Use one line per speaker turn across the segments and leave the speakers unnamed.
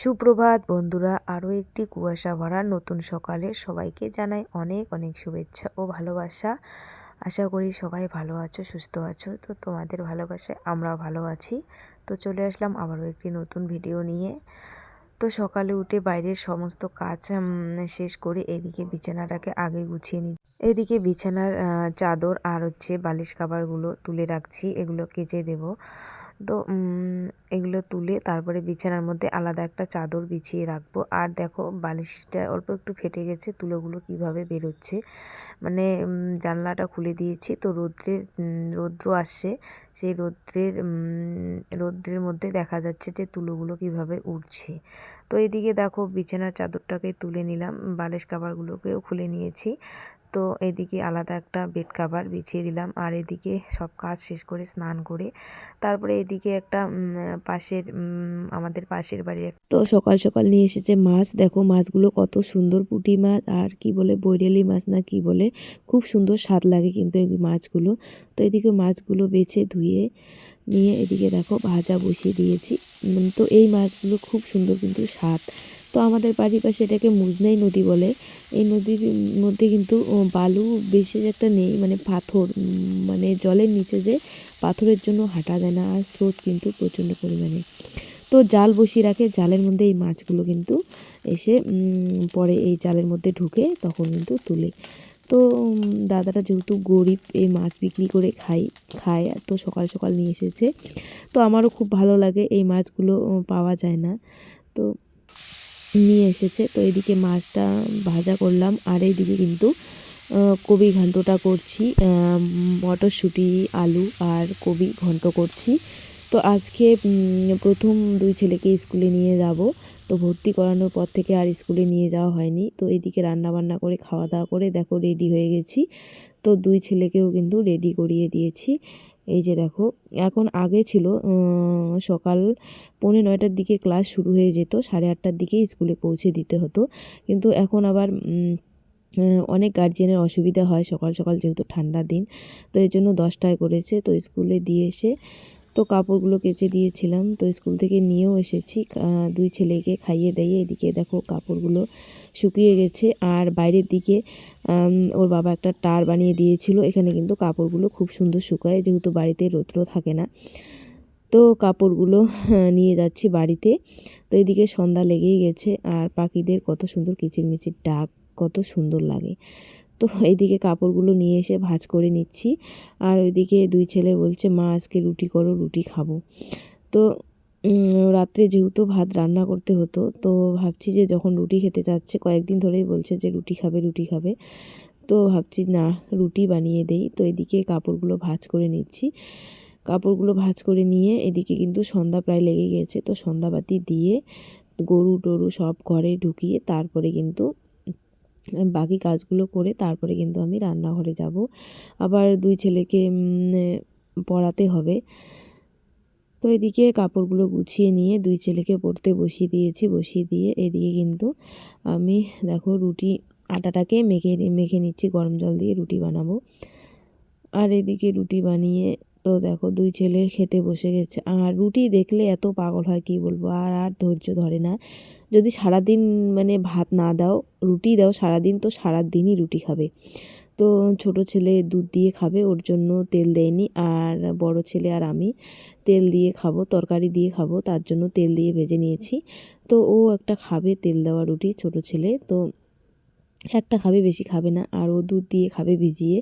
সুপ্রভাত বন্ধুরা, আরও একটি কুয়াশা ভরা নতুন সকালে সবাইকে জানাই অনেক অনেক শুভেচ্ছা ও ভালোবাসা। আশা করি সবাই ভালো আছো, সুস্থ আছো। তো তোমাদের ভালোবাসায় আমরা ভালো আছি। তো চলে আসলাম আবারও একটি নতুন ভিডিও নিয়ে। তো সকালে উঠে বাইরের সমস্ত কাজ শেষ করে এদিকে বিছানাটাকে আগে গুছিয়ে নিই এদিকে বিছানার চাদর আর হচ্ছে বালিশ কাবারগুলো তুলে রাখছি, এগুলো কেচে দেবো। তো এগুলো তুলে তারপরে বিছানার মধ্যে আলাদা একটা চাদর বিছিয়ে রাখব। আর দেখো, বালিশটা অল্প একটু ফেটে গেছে, তুলোগুলো কীভাবে বেরোচ্ছে? মানে জানলাটা খুলে দিয়েছি। তো রৌদ্রের রৌদ্র আসছে। সেই রৌদ্রের রৌদ্রের মধ্যে দেখা যাচ্ছে যে তুলোগুলো কীভাবে উঠছে তো এদিকে দেখো, বিছানার চাদরটাকে তুলে নিলাম, বালিশ কাবারগুলোকেও খুলে নিয়েছি। তো এদিকে আলাদা একটা বেড কাভার বিছিয়ে দিলাম। আর এদিকে সব কাজ শেষ করে স্নান করে তারপরে এদিকে একটা পাশের আমাদের পাশের বাড়ির তো সকাল সকাল নিয়ে এসেছে মাছ। দেখো মাছগুলো কত সুন্দর পুঁটি মাছ। আর কি বলে, বৈরালি মাছ না কি বলে, খুব সুন্দর স্বাদ লাগে কিন্তু এই মাছগুলো। তো এদিকে মাছগুলো বেছে ধুয়ে নিয়ে এদিকে দেখো ভাজা বসিয়ে দিয়েছি। তো এই মাছগুলো খুব সুন্দর কিন্তু স্বাদ। তো আমাদের বাড়ির পাশে এটাকে মুজনাই নদী বলে। এই নদীর মধ্যে কিন্তু বালু বেশি একটা নেই মানে পাথর মানে জলের নিচে যে পাথরের জন্য হাঁটা যায় না, আর স্রোত কিন্তু প্রচণ্ড পরিমাণে। তো জাল বসিয়ে রাখে, জালের মধ্যে এই মাছগুলো কিন্তু এসে পরে এই জালের মধ্যে ঢুকে তখন কিন্তু তুলে। তো দাদাটা যেহেতু গরিব, এই মাছ বিক্রি করে খাই, খায় তো সকাল সকাল নিয়ে এসেছে। তো আমারও খুব ভালো লাগে, এই মাছগুলো পাওয়া যায় না। তো নিয়ে এসেছে। তো এদিকে মাছটা ভাজা করলাম। আর এইদিকে কিন্তু কবি ঘন্টটা করছি মটরশুঁটি, আলু আর কবি ঘন্ট করছি। তো আজকে প্রথম দুই ছেলেকে স্কুলে নিয়ে যাব। তো ভর্তি করানোর পর থেকে আর স্কুলে নিয়ে যাওয়া হয়নি। তো এদিকে রান্না বান্না করে, খাওয়া দাওয়া করে, দেখো রেডি হয়ে গেছি। তো দুই ছেলেকেও কিন্তু রেডি করিয়ে দিয়েছি। এই যে দেখো, এখন আগে ছিল সকাল পৌনে নয়টার দিকে ক্লাস শুরু হয়ে যেত, সাড়ে আটটার দিকে স্কুলে পৌঁছে দিতে হতো। কিন্তু এখন আবার অনেক গার্জেনের অসুবিধা হয়, সকাল সকাল যেহেতু ঠান্ডা দিন, তো এই জন্য দশটায় করেছে, তো স্কুলে দিয়ে এসে তো কাপড়গুলো কেচে দিয়েছিলাম। তো স্কুল থেকে নিয়েও এসেছি। দুই ছেলেকে খাইয়ে দিয়ে এদিকে দেখো কাপড়গুলো শুকিয়ে গেছে। আর বাইরের দিকে ওর বাবা একটা টার বানিয়ে দিয়েছিল। এখানে কিন্তু কাপড়গুলো খুব সুন্দর শুকায়, যেহেতু বাড়িতে রৌদ্র থাকে না। তো কাপড়গুলো নিয়ে যাচ্ছি বাড়িতে। তো এদিকে সন্ধ্যা লেগেই গেছে। আর পাখিদের কত সুন্দর কিচিরমিচির ডাক, কত সুন্দর লাগে। তো এইদিকে কাপড়গুলো নিয়ে এসে ভাজ করে নিচ্ছি। আর ওইদিকে দুই ছেলে বলছে, মা, আজকে রুটি করো, রুটি খাব। তো রাত্রে যেহেতু ভাত রান্না করতে হতো, তো ভাবছি যে যখন রুটি খেতে চাচ্ছে, কয়েকদিন ধরেই বলছে যে রুটি খাবে রুটি খাবে। তো ভাবছি, না, রুটি বানিয়ে দেই। তো এদিকে কাপড়গুলো ভাজ করে নিচ্ছি। কাপড়গুলো ভাজ করে নিয়ে এদিকে কিন্তু সন্ধ্যা প্রায় লেগে গেছে। তো সন্ধ্যাবাতি দিয়ে গরু টরু সব ঘরে ঢুকিয়ে তারপরে কিন্তু বাকি কাজগুলো করে তারপরে কিন্তু আমি রান্নাঘরে যাব। আবার দুই ছেলেকে পড়াতে হবে। তো এদিকে কাপড়গুলো গুছিয়ে নিয়ে দুই ছেলেকে পড়তে বসিয়ে দিয়েছি। বসিয়ে দিয়ে এদিকে কিন্তু আমি দেখো রুটি আটাটাকে মেখে মেখে নিচ্ছি। গরম জল দিয়ে রুটি বানাবো। আর এদিকে রুটি বানিয়ে তো দেখো দুই ছেলে খেতে বসে গেছে। আর রুটি দেখলে এত পাগল হয়, কি বলব? আর আর ধৈর্য ধরে না। যদি সারাদিন মানে ভাত না দাও, রুটি দাও, সারাদিন তো সারাদিনই রুটি খাবে। তো ছোট ছেলে দুধ দিয়ে খাবে, ওর জন্য তেল দেয়নি। আর বড় ছেলে আর আমি তেল দিয়ে খাব, তরকারি দিয়ে খাব, তার জন্য তেল দিয়ে ভেজে নিয়েছি। তো ও একটা খাবে তেল দেওয়া রুটি, ছোট ছেলে। তো একটা খাবে, বেশি খাবে না। আর ও দুধ দিয়ে খাবে ভিজিয়ে।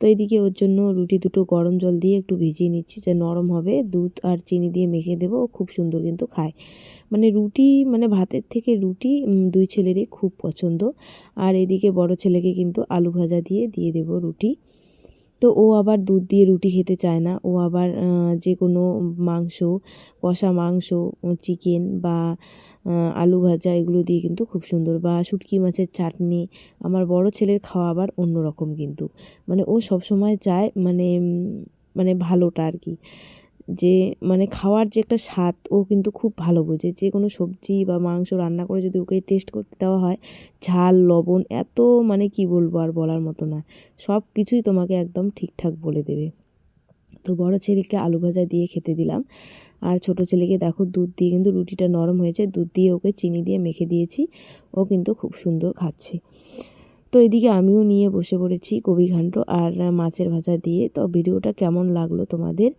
তো এদিকে ওর জন্য রুটি দুটো গরম জল দিয়ে একটু ভিজিয়ে নিচ্ছি, যে নরম হবে। দুধ আর চিনি দিয়ে মেখে দেবো খুব সুন্দর কিন্তু খায়। মানে রুটি মানে ভাতের থেকে রুটি দুই ছেলেরই খুব পছন্দ। আর এদিকে বড় ছেলেকে কিন্তু আলু ভাজা দিয়ে দিয়ে দেবো রুটি। তো ও আবার দুধ দিয়ে রুটি খেতে চায় না। ও আবার যে কোনো মাংস, কষা মাংস চিকেন বা আলু ভাজা, এগুলো দিয়ে কিন্তু খুব সুন্দর। বা শুটকি মাছের চাটনি, আমার বড় ছেলের খাওয়া আবার অন্য রকম কিন্তু। মানে ও সবসময় চায় মানে মানে ভালোটা আর কি। যে মানে খাওয়ার যে একটা স্বাদ ও কিন্তু খুব ভালো বোঝে। যে কোনো সবজি বা মাংস রান্না করে যদি ওকে টেস্ট করতে দেওয়া হয়, ঝাল, লবণ এত মানে কি বলব আর বলার মতো না। সব কিছুই তোমাকে একদম ঠিকঠাক বলে দেবে। তো বড় ছেলেকে আলু ভাজা দিয়ে খেতে দিলাম। আর ছোট ছেলেকে দেখো দুধ দিয়ে কিন্তু রুটিটা নরম হয়েছে। দুধ দিয়ে ওকে চিনি দিয়ে মেখে দিয়েছি। ও কিন্তু খুব সুন্দর খাচ্ছে। তো এদিকে আমিও নিয়ে বসে পড়েছি কবি ঘান্ট আর মাছের ভাজা দিয়ে। তো ভিডিওটা কেমন লাগল তোমাদের?